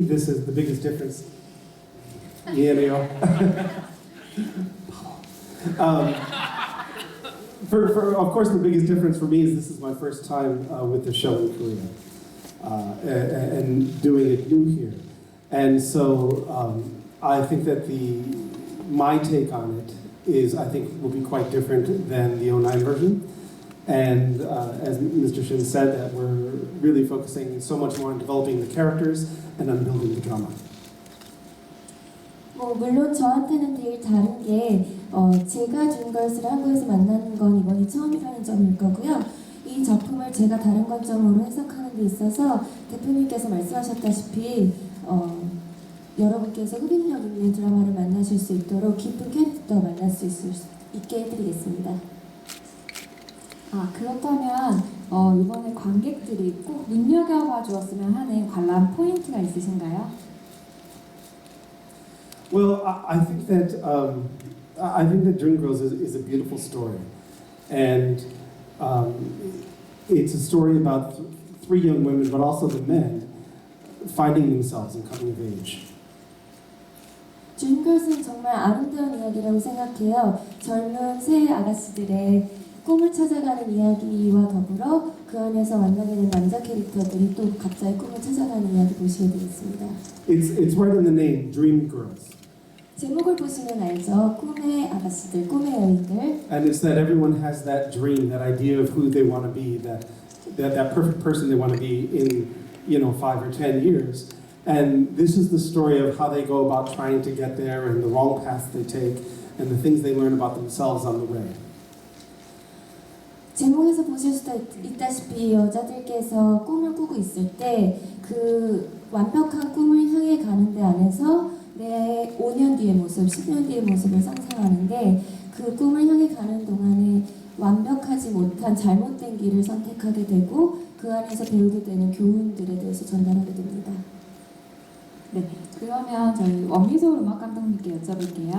This is the biggest difference. Yeah, they are. um, for, for, of course, the biggest difference for me is this is my first time uh, with the show in Korea uh, and, and, doing it new here. And so um, I think that the my take on it is, I think, will be quite different than the 09 version. And uh, as Mr. Shin said, that we're really focusing so much more on developing the characters and on building the drama. 뭐 물론 저한테는 되게 다른 게 어, 제가 준걸스를 한국에서 만나는 건 이번이 처음이라는 점일 거고요. 이 작품을 제가 다른 관점으로 해석하는 데 있어서 대표님께서 말씀하셨다시피 어, 여러분께서 흡입력 있는 드라마를 만나실 수 있도록 깊은 캐릭터 만날 수 있을 수 있게 해드리겠습니다. 아 그렇다면 어, 이번에 관객들이 꼭 눈여겨봐 주었으면 하는 관람 포인트가 있으신가요? Well, I, I think that um, I think that Dreamgirls is, is a beautiful story, and um, it's a story about th- three young women, but also the men finding themselves and coming of age. 준것은 정말 아름다운 이야기라고 생각해요. 젊은 새 아가씨들의 꿈을 찾아가는 이야기와 더불어 그 안에서 만나게 된 남자 캐릭터들이 또 각자의 꿈을 찾아가는 이야기 보시게 되겠습니다. It's it's right in the name, Dreamgirls, 제목을 보시면 알죠. 꿈의 아가씨들, 꿈의 여인들. and it's that everyone has that dream, that idea of who they want to be, that that that perfect person they want to be in, you know, five or ten years. And this is the story of how they go about trying to get there, and the wrong path they take, and the things they learn about themselves on the way. 제목에서 보실 수도 있- 있다시피 여자들께서 꿈을 꾸고 있을 때 그 완벽한 꿈을 향해 가는 데 안에서 내 5년 뒤의 모습, 10년 뒤의 모습을 상상하는데 그 꿈을 향해 가는 동안에 완벽하지 못한 잘못된 길을 선택하게 되고 그 안에서 배우게 되는 교훈들에 대해서 전달하게 됩니다. 네 그러면 저희 원미소 음악 감독님께 여쭤볼게요.